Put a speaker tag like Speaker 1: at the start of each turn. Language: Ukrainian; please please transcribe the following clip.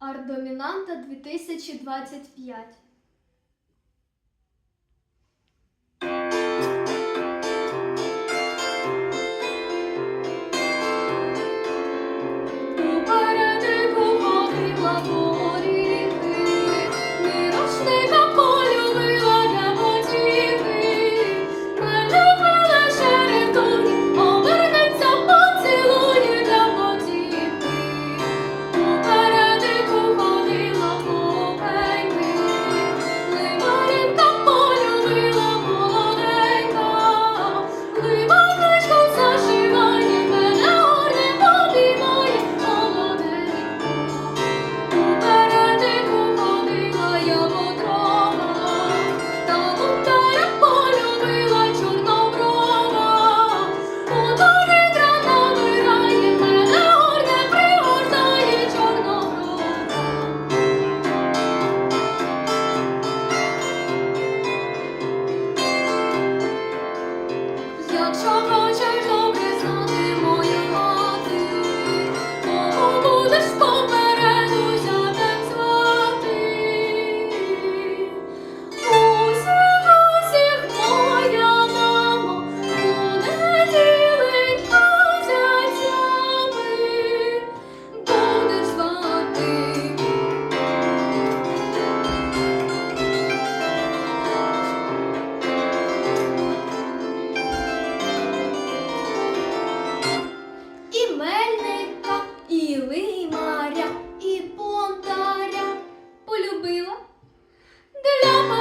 Speaker 1: Ардомінанта 2025. children. tranquila. Drama